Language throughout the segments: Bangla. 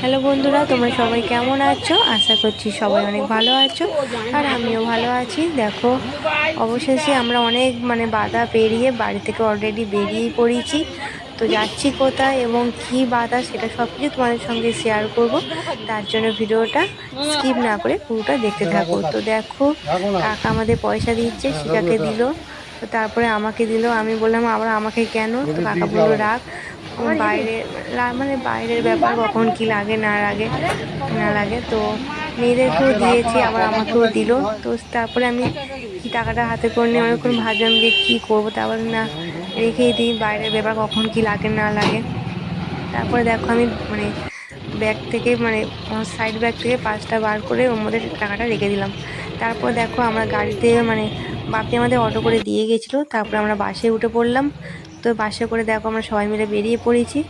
হ্যালো বন্ধুরা, তোমরা সবাই কেমন আছো? আশা করছি সবাই অনেক ভালো আছো আর আমিও ভালো আছি। দেখো, অবশেষে আমরা অনেক মানে বাধা পেরিয়ে বাড়ি থেকে অলরেডি বেরিয়েই পড়েছি। তো যাচ্ছি কোথায় এবং কী বাধা সেটা সব কিছু তোমাদের সঙ্গে শেয়ার করব। তার জন্য ভিডিওটা স্কিপ না করে পুরোটা দেখতে থাকো। তো দেখো, কাকা আমাদের পয়সা দিচ্ছে সেটাকে দিল। তো তারপরে আমাকে দিল, আমি বললাম, আবার আমাকে কেন? তো কাকা বলল রাখ বাইরে মানে বাইরের ব্যাপার কখন কি লাগে, না লাগে না লাগে, তো মেয়েদেরকেও দিয়েছি, আবার আমাকেও দিল। তো তারপরে আমি কি টাকাটা হাতে করে নিয়ে অনেকক্ষণ ভাবলাম যে কী করব তারপর না, রেখেই দিই, বাইরের ব্যাপার কখন কি লাগে, না লাগে। তারপরে দেখো আমি মানে ব্যাগ থেকে মানে সাইড ব্যাগ থেকে পাঁচটা বার করে ওর মধ্যে টাকাটা রেখে দিলাম। তারপর দেখো আমরা গাড়িতে মানে বাপি আমাদের অটো করে দিয়ে গেছিল, তারপরে আমরা বাসে উঠে পড়লাম। তো বাসে করে দেখো আমরা সবাই মিলে বেরিয়ে পড়েছি।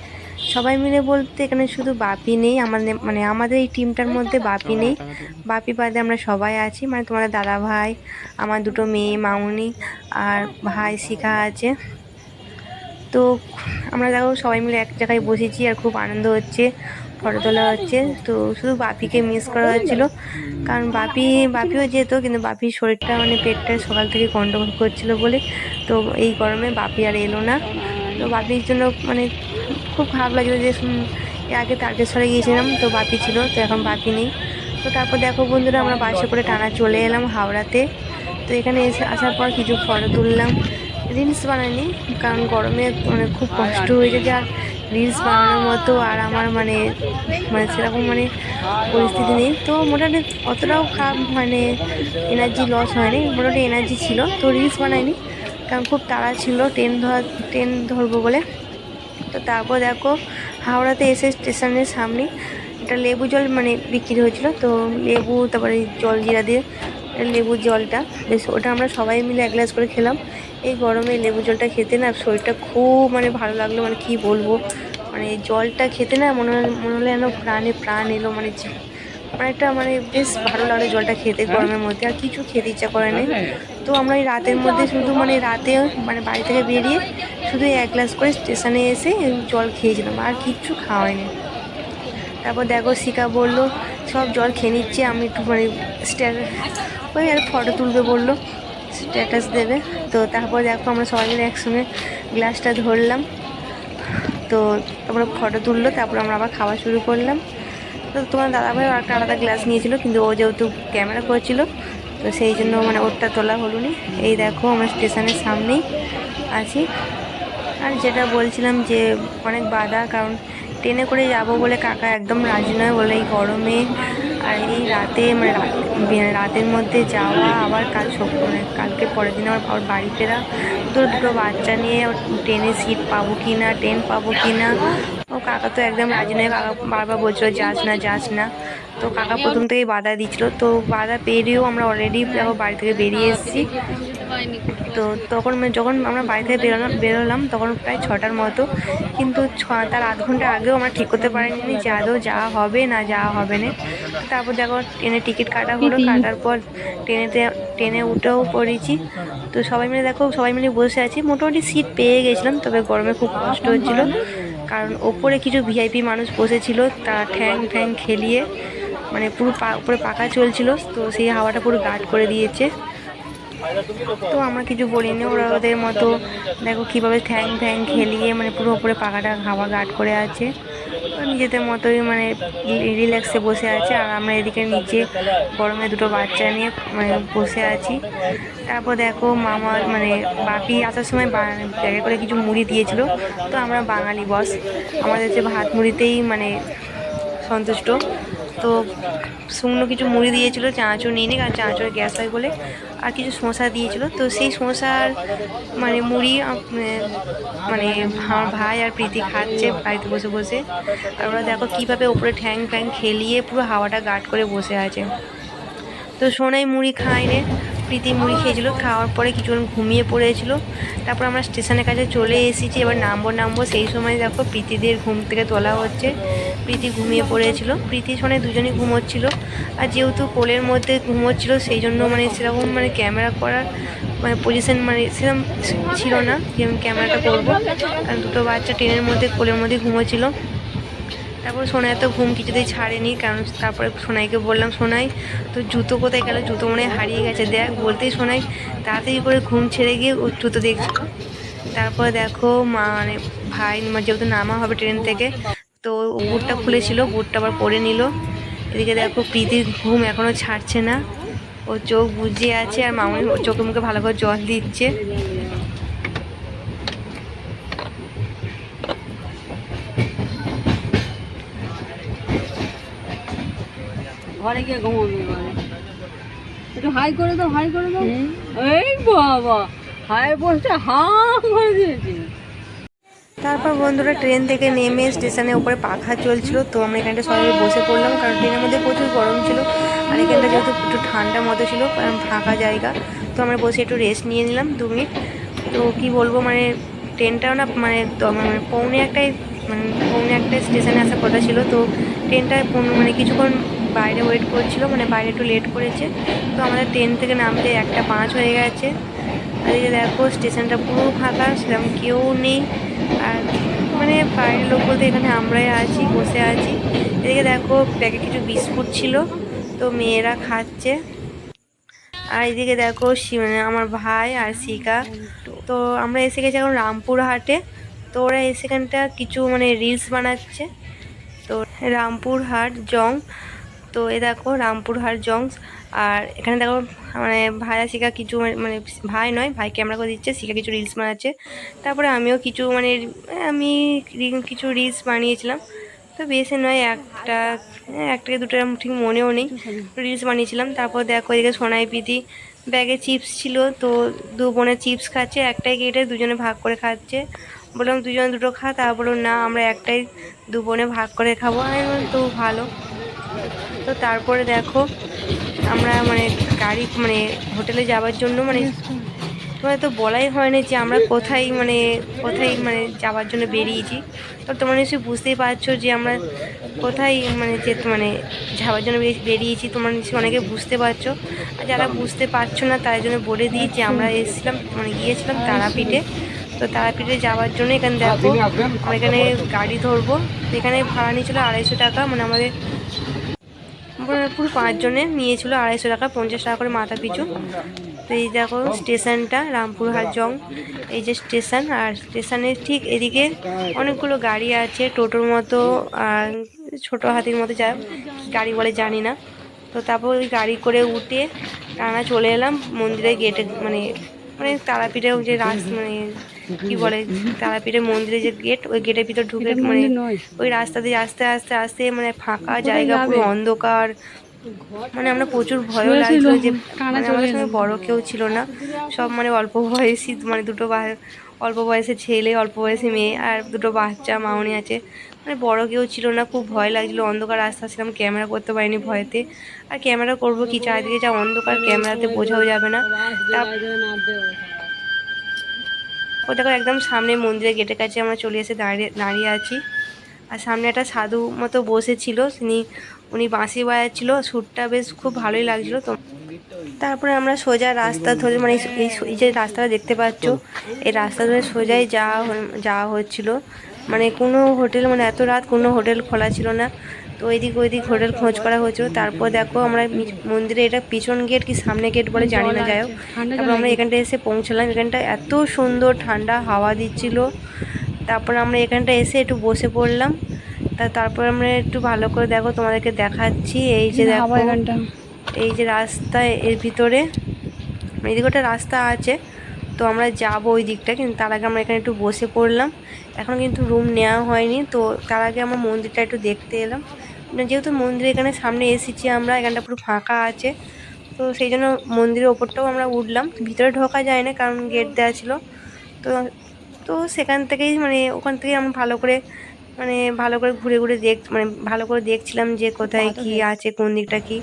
সবাই মিলে বলতে এখানে শুধু বাপি নেই আমাদের মানে আমাদের এই টিমটার মধ্যে বাপি নেই। বাপি বাদে আমরা সবাই আছি মানে তোমাদের দাদা ভাই, আমার দুটো মেয়ে মাউনি আর ভাই শিখা আছে। তো আমরা দেখো সবাই মিলে এক জায়গায় বসেছি আর খুব আনন্দ হচ্ছে। ফটো তোলা হচ্ছে। তো শুধু বাপিকে মিস করা হচ্ছিল। কারণ বাপি, বাপিও যেত, কিন্তু বাপির শরীরটা মানে পেটটা সকাল থেকে গন্ডগোল করছিল বলে। তো এই গরমে বাপি আর এলো না। তো বাপির জন্য মানে খুব খারাপ লাগছিল যে আগে তারকেশ্বরে গিয়েছিলাম, তো বাপি ছিল, তো এখন বাপি নেই। তো তারপর দেখো বন্ধুরা, আমরা বাসে করে টানা চলে এলাম হাওড়াতে। তো এখানে এসে আসার পর কিছু ফটো তুললাম। রিলস বানাইনি, কারণ গরমে মানে খুব কষ্ট হয়ে যায় আর রিলস বানানোর মতো আর আমার মানে মানে সেরকম মানে পরিস্থিতি নেই। তো মোটামুটি অতটাও খারাপ মানে এনার্জি লস হয়নি, মোটামুটি এনার্জি ছিল। তো রিলস বানাইনি, কারণ খুব তাড়া ছিল ট্রেন ধর ট্রেন ধরবো বলে। তো তারপর দেখো, হাওড়াতে এসে স্টেশনের সামনে একটা লেবু জল মানে বিক্রি হয়েছিল। তো লেবু, তারপরে জল জিরা দিয়ে লেবুর জলটা। বেশ, ওটা আমরা সবাই মিলে এক গ্লাস করে খেলাম। এই গরমে লেবু জলটা খেতে না শরীরটা খুব মানে ভালো লাগল মানে কি বলব? মানে জলটা খেতে না মনে মনে হলো যেন প্রাণে প্রাণ এলো মানে মানে একটা মানে বেশ ভালো লাগল জলটা খেতে গরমের মধ্যে। আর কিছু খেতে ইচ্ছা করে না তো আমরা এই রাতের মধ্যে শুধু মানে রাতে মানে বাড়ি থেকে বেরিয়ে শুধু এক গ্লাস করে স্টেশনে এসে জল খেয়েছিলাম, আর কিচ্ছু খাওয়াইনি তারপর দেখো শিকা বলল, সব জল খেয়ে নিচ্ছে, আমি একটু মানে ওই আর ফটো তুলবে বলল স্ট্যাটাস দেবে। তো তারপর দেখো আমরা সবাই মিলে একসঙ্গে গ্লাসটা ধরলাম। তো তারপরে ফটো তুললো, তারপর আমরা আবার খাওয়া শুরু করলাম। তো তোমার দাদাভাই একটা আলাদা গ্লাস নিয়েছিল, কিন্তু ও যেহেতু ক্যামেরা করছিল, তো সেই জন্য মানে ওরটা তোলা হলো নি এই দেখো আমরা স্টেশনের সামনেই আছি। আর যেটা বলছিলাম যে অনেক বাধা, কারণ ট্রেনে করে যাব বলে কাকা একদম রাজি নয়, বলে এই গরমে আর এই রাতে মানে রাত- রাতের মধ্যে যাওয়া আবার কাল মানে কালকে পরের দিন আবার আবার বাড়ি ফেরা। তো দুটো বাচ্চা নিয়ে ট্রেনে সিট পাবো কি না ট্রেন পাবো কি না ও কাকা তো একদম রাজি নয়, কাকা বারবার বলছিল যাস না যাস না। তো কাকা প্রথম থেকেই বাধা দিচ্ছিল। তো বাধা পেরিয়েও আমরা অলরেডি বাড়ি থেকে বেরিয়ে এসেছি। তো তখন মানে যখন আমরা বাড়ি থেকে বেরোলাম বেরোলাম তখন প্রায় ছটার মতো। কিন্তু ছ তার আধ ঘণ্টা আগেও আমরা ঠিক করতে পারিনি যে আদৌ যাওয়া হবে না যাওয়া হবে না। তারপর দেখো ট্রেনে টিকিট কাটা হলো কাটার পর ট্রেনেতে ট্রেনে উঠেও পড়েছি। তো সবাই মিলে দেখো সবাই মিলে বসে আছি। মোটামুটি সিট পেয়ে গেছিলাম তবে গরমে খুব কষ্ট হচ্ছিল। কারণ ওপরে কিছু ভিআইপি মানুষ বসেছিল তারা ঠ্যাং ঠ্যাং খেলিয়ে মানে পুরো পা উপরে পাখা চলছিল। তো সেই হাওয়াটা পুরো গার্ড করে দিয়েছে। তো আমরা কিছু বলিনি, ওরা ওদের মতো দেখো কীভাবে ঠ্যাং ঠ্যাং খেলিয়ে মানে পুরো উপরে পাখাটা হাওয়া গার্ড করে আছে। নিজেদের মতোই মানে রিল্যাক্সে বসে আছে, আর আমরা এদিকে নিচে গরমে দুটো বাচ্চা নিয়ে মানে বসে আছি। তারপর দেখো মামা মানে বাপি আসার সময় ব্যাগে করে কিছু মুড়ি দিয়েছিল। তো আমরা বাঙালি বস আমাদের যে ভাত মুড়িতেই মানে সন্তুষ্ট। তো শুকনো কিছু মুড়ি দিয়েছিল, চানাচুর নিয়ে নিই কারণ চানাচুর গ্যাস হয় বলে, আর কিছু শসা দিয়েছিল। তো সেই শসার মানে মুড়ি মানে আমার ভাই আর প্রীতি খাচ্ছে বাড়িতে বসে বসে। আর ওরা দেখো কীভাবে ওপরে ঠ্যাং ফ্যাং খেলিয়ে পুরো হাওয়াটা গার্ড করে বসে আছে। তো সোনাই মুড়ি খাই রে প্রীতি মুড়ি খেয়েছিলো, খাওয়ার পরে কিছুক্ষণ ঘুমিয়ে পড়েছিল। তারপর আমরা স্টেশনের কাছে চলে এসেছি, এবার নামবো নামবো। সেই সময় দেখো প্রীতিদের ঘুম থেকে তোলা হচ্ছে। প্রীতি ঘুমিয়ে পড়েছিল। প্রীতি সোনে দুজনেই ঘুমোচ্ছিল। আর যেহেতু কোলের মধ্যে ঘুমোচ্ছিল, সেই জন্য মানে সেরকম মানে ক্যামেরা করার মানে পজিশন মানে সেরকম ছিল না যে আমি ক্যামেরাটা করব। কারণ দুটো বাচ্চা ট্রেনের মধ্যে, কোলের মধ্যে ঘুমোচ্ছিল। তারপর সোনাই তো ঘুম কিছুতেই ছাড়েনি, কারণ তারপরে সোনাইকে বললাম, সোনাই তো জুতো কোথায় গেল? জুতো মনে হারিয়ে গেছে। দেখ, বলতেই সোনাই, তাড়াতাড়ি করে ঘুম ছেড়ে গিয়ে ও জুতো দেখছিল তারপরে দেখো মা মানে ভাই মানে যেহেতু নামা হবে ট্রেন থেকে, তো বুটটা খুলেছিল, বুটটা আবার পরে নিল। এদিকে দেখো, প্রীতির ঘুম এখনও ছাড়ছে না। ও চোখ বুজিয়ে আছে, আর মামনি চোখে মুখে ভালো করে জল দিচ্ছে। ঘরে গিয়ে ঘুমাবে একটু হাই করে দাও হাই করে দাও। এই বাবা হাই বসে হা করে দিয়েছে। তারপর বন্ধুরা ট্রেন থেকে নেমে স্টেশনের উপরে পাখা চলছিল তো আমরা এখানটা সবাই বসে পড়লাম কারণ ট্রেনের মধ্যে প্রচুর গরম ছিল আর এখানটা যেহেতু একটু ঠান্ডা মতো ছিল কারণ ফাঁকা জায়গা তো আমরা বসে একটু রেস্ট নিয়ে নিলাম দু মিনিট। তো কি বলব মানে ট্রেনটাও না মানে মানে পৌনে একটাই মানে পৌনে একটাই স্টেশনে আসার কথা ছিল তো ট্রেনটা মানে কিছুক্ষণ বাইরে ওয়েট করছিল মানে বাইরে একটু লেট করেছে। তো আমাদের ট্রেন থেকে নামতে একটা পাঁচ হয়ে গেছে। আর এই যে দেখো স্টেশনটা পুরো ফাঁকা, সেরকম কেউ নেই। আর মানে বাইরের লোক বলতে এখানে আমরাই আছি, বসে আছি। এদিকে দেখো ব্যাগে কিছু বিস্কুট ছিল, তো মেয়েরা খাচ্ছে। আর এদিকে দেখো মানে আমার ভাই আর শিকা। তো আমরা এসে গেছি এখন রামপুরহাটে। তো ওরা সেখানটা কিছু মানে রিলস বানাচ্ছে। তো রামপুরহাট, জং। তো এ দেখো রামপুরহাট জংস। আর এখানে দেখো মানে ভাই আর শিকা কিছু, মানে- ভাই নয়, ভাই ক্যামেরা করে দিচ্ছে, শিখা কিছু রিলস বানাচ্ছে। তারপরে আমিও কিছু মানে আমি কিছু রিলস বানিয়েছিলাম। তো বেশি নয়, একটা একটা দুটো ঠিক মনেও নেই। রিলস বানিয়েছিলাম। তারপর দেখো এদিকে সোনাই পিতি ব্যাগে চিপস ছিল। তো দু বোনে চিপস খাচ্ছে, একটাই কেটে দুজনে ভাগ করে খাচ্ছে। বললাম, দুজনে দুটো খা। তা বলল, না, আমরা একটাই দু বোনে ভাগ করে খাব। তো ভালো। তো তারপরে দেখো, আমরা মানে গাড়ি মানে হোটেলে যাওয়ার জন্য মানে তোমাদের তো বলাই হয়নি যে আমরা কোথায় মানে কোথায় মানে যাওয়ার জন্য বেরিয়েছি। তো তোমরা নিশ্চয়ই বুঝতেই পারছ যে আমরা কোথায় মানে যে মানে যাওয়ার জন্য বেরিয়েছি। তোমরা নিশ্চয়ই অনেকে বুঝতে পারছ। আর যারা বুঝতে পারছ না তার জন্য বলে দিই যে আমরা এসেছিলাম মানে গিয়েছিলাম তারাপীঠে। তো তারাপীঠে যাওয়ার জন্য এখানে দেখো, আমরা এখানে গাড়ি ধরবো। এখানে ভাড়া নিয়েছিল আড়াইশো টাকা মানে আমাদের পুরো পাঁচজনের নিয়েছিল আড়াইশো টাকা, পঞ্চাশ টাকা করে মাথা পিছু। তো এই দেখো স্টেশনটা রামপুরহাট জং এই যে স্টেশন, আর স্টেশনের ঠিক এদিকে অনেকগুলো গাড়ি আছে, টোটোর মতো, আর ছোট হাতির মতো যা গাড়ি বলে জানি না। তো তারপর ওই গাড়ি করে উঠে টানা চলে এলাম মন্দিরের গেটে মানে মানে তারাপীঠের যে রাস মানে কি বলে তারাপীঠের মন্দিরের যে গেট ওই গেটের ভিতর ঢুকে মানে ওই রাস্তা দিয়ে আস্তে আস্তে আস্তে মানে ফাঁকা জায়গা পুরো অন্ধকার। মানে আমরা প্রচুর ভয়ও লাগছিল যে মানে আমাদের সঙ্গে বড় কেউ ছিল না। সব মানে অল্প বয়সী মানে দুটো বা- অল্প বয়সে ছেলে অল্প বয়সী মেয়ে আর দুটো বাচ্চা মাউনি আছে। মানে বড় কেউ ছিল না খুব ভয় লাগছিল। অন্ধকার রাস্তা ছিলাম ক্যামেরা করতে পারিনি ভয়তে। আর ক্যামেরা করব কি? চারিদিকে যা অন্ধকার ক্যামেরাতে বোঝাও যাবে না। তার- ও দেখো একদম সামনে মন্দিরের গেটের কাছে আমরা চলে এসে দাঁড়িয়ে দাঁড়িয়ে আছি। আর সামনে একটা সাধু মতো বসেছিল, তিনি, উনি বাঁশি বাজাচ্ছিল, সুরটা বেশ খুব ভালোই লাগছিল। তো তারপরে আমরা সোজা রাস্তা ধরে মানে এই যে রাস্তাটা দেখতে পাচ্ছ, এই রাস্তা ধরে সোজাই যাওয়া যাওয়া হচ্ছিল। মানে কোনো হোটেল মানে এত রাত কোনো হোটেল খোলা ছিল না। তো ওইদিক ওইদিক হোটেল খোঁজ করা হচ্ছিল তারপর দেখো আমরা মন্দিরে এটা পিছন গেট কি সামনে গেট বলে জানি না যাই হোক। তারপর আমরা এখানটা এসে পৌঁছলাম। এখানটা এত সুন্দর ঠান্ডা হাওয়া দিচ্ছিল। তারপর আমরা এখানটা এসে একটু বসে পড়লাম। তা তারপর আমরা একটু ভালো করে দেখো তোমাদেরকে দেখাচ্ছি। এই যে দেখো এই যে রাস্তা এর ভিতরে। এদিকে একটা রাস্তা আছে। তো আমরা যাব ওই দিকটা কিন্তু তার আগে আমরা এখানে একটু বসে পড়লাম। এখন কিন্তু রুম নেওয়া হয়নি। তো তার আগে আমরা মন্দিরটা একটু দেখতে এলাম। যেহেতু মন্দির এখানে সামনে এসেছি আমরা এখানটা পুরো ফাঁকা আছে। তো সেই জন্য মন্দিরের ওপরটাও আমরা উঠলাম। ভিতরে ঢোকা যায় না কারণ গেট দেওয়া ছিল। তো তো সেখান থেকেই মানে ওখান থেকেই আমরা ভালো করে মানে ভালো করে ঘুরে ঘুরে দেখ মানে ভালো করে দেখছিলাম যে কোথায় কি আছে কোন দিকটা কি।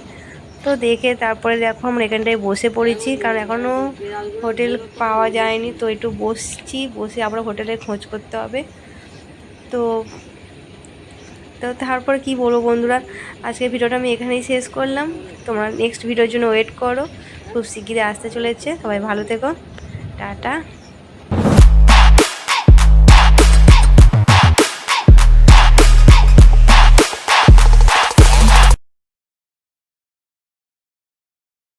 তো দেখে তারপরে দেখো আমরা এখানটায় বসে পড়েছি কারণ এখনও হোটেল পাওয়া যায়নি। তো একটু বসছি বসে আবার হোটেলে খোঁজ করতে হবে। তো তো তারপর কি বলব বন্ধুরা আজকে ভিডিওটা আমি এখানেই শেষ করলাম। তোমরা নেক্সট ভিডিওর জন্য ওয়েট করো, খুব শিগগিরে আসতে চলেছে। সবাই ভালো থেকো। টাটা।